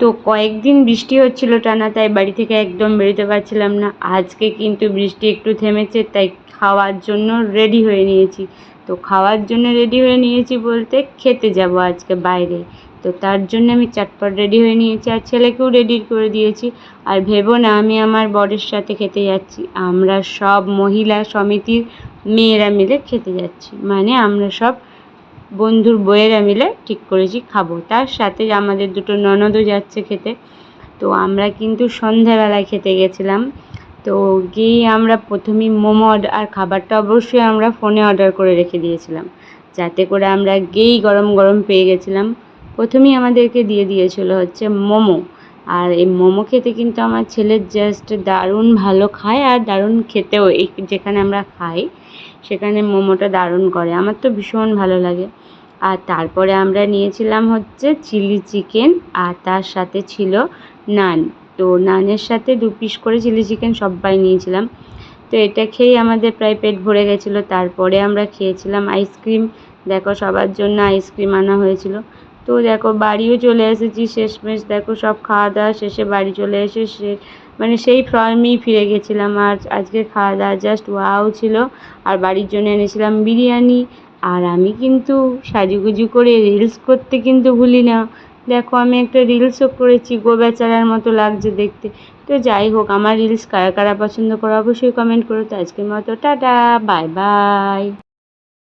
তো কয়েকদিন বৃষ্টি হচ্ছিল টানা, তাই বাড়ি থেকে একদম বেরোতে পারছিলাম না। আজকে কিন্তু বৃষ্টি একটু থেমেছে, তাই খাওয়ার জন্য রেডি হয়ে নিয়েছি। তো খাওয়ার জন্য রেডি হয়ে নিয়েছি বলতে খেতে যাব আজকে বাইরে। তো তার জন্য আমি চটপট রেডি হয়ে নিয়েছি আর ছেলেকেও রেডি করে দিয়েছি। আর ভেবো না, আমি আমার বরের সাথে খেতে যাচ্ছি। আমরা সব মহিলা সমিতির মেয়েরা মিলে খেতে যাচ্ছি। মানে আমরা সব বন্ধুর বইয়েরা মিলে ঠিক করেছি, খাব। তার সাথে আমাদের দুটো ননদও যাচ্ছে খেতে। তো আমরা কিন্তু সন্ধ্যাবেলায় খেতে গেছিলাম। তো গিয়ে আমরা প্রথমেই মোমো আর খাবারটা অবশ্যই আমরা ফোনে অর্ডার করে রেখে দিয়েছিলাম। যাতে করে আমরা গিয়েই গরম গরম পেয়ে গেছিলাম। প্রথমেই আমাদেরকে দিয়ে দিয়েছিল হচ্ছে মোমো। আর এই মোমো খেতে কিন্তু আমার ছেলের জাস্ট দারুণ ভালো খায় আর দারুণ খেতেও, এই যেখানে আমরা খাই। সেখানে মোমোটা দারুণ করে। আমার তো ভীষণ ভালো লাগে। আর তারপরে আমরা নিয়েছিলাম হচ্ছে চিলি চিকেন, আর তার সাথে ছিল নান। তো নানের সাথে দু পিস করে চিলি চিকেন সবাই নিয়েছিলাম। তো এটা খেয়েই আমাদের প্রায় পেট ভরে গেছিল। তারপরে আমরা খেয়েছিলাম আইসক্রিম। দেখো সবার জন্য আইসক্রিম আনা হয়েছিল। তো দেখো বাড়িও চলে এসেছি শেষমেশ। দেখো সব খাওয়া দাওয়া শেষে বাড়ি চলে এসে সে মানে সেই ফর্মেই ফিরে গেছিলাম। আর আজকে খাওয়া দাওয়া জাস্ট ওয়াও ছিল। আর বাড়ির জন্য এনেছিলাম বিরিয়ানি। আর আমি কিন্তু সাজুগুজু করে রিলস করতে কিন্তু ভুলি না। দেখো আমি একটা রিলসও করেছি, গো বেচারার মতো লাগছে দেখতে। তো যাই হোক, আমার রিলস কারা কারা পছন্দ করো অবশ্যই কমেন্ট করো। তো আজকের মতো, টাটা বাই বাই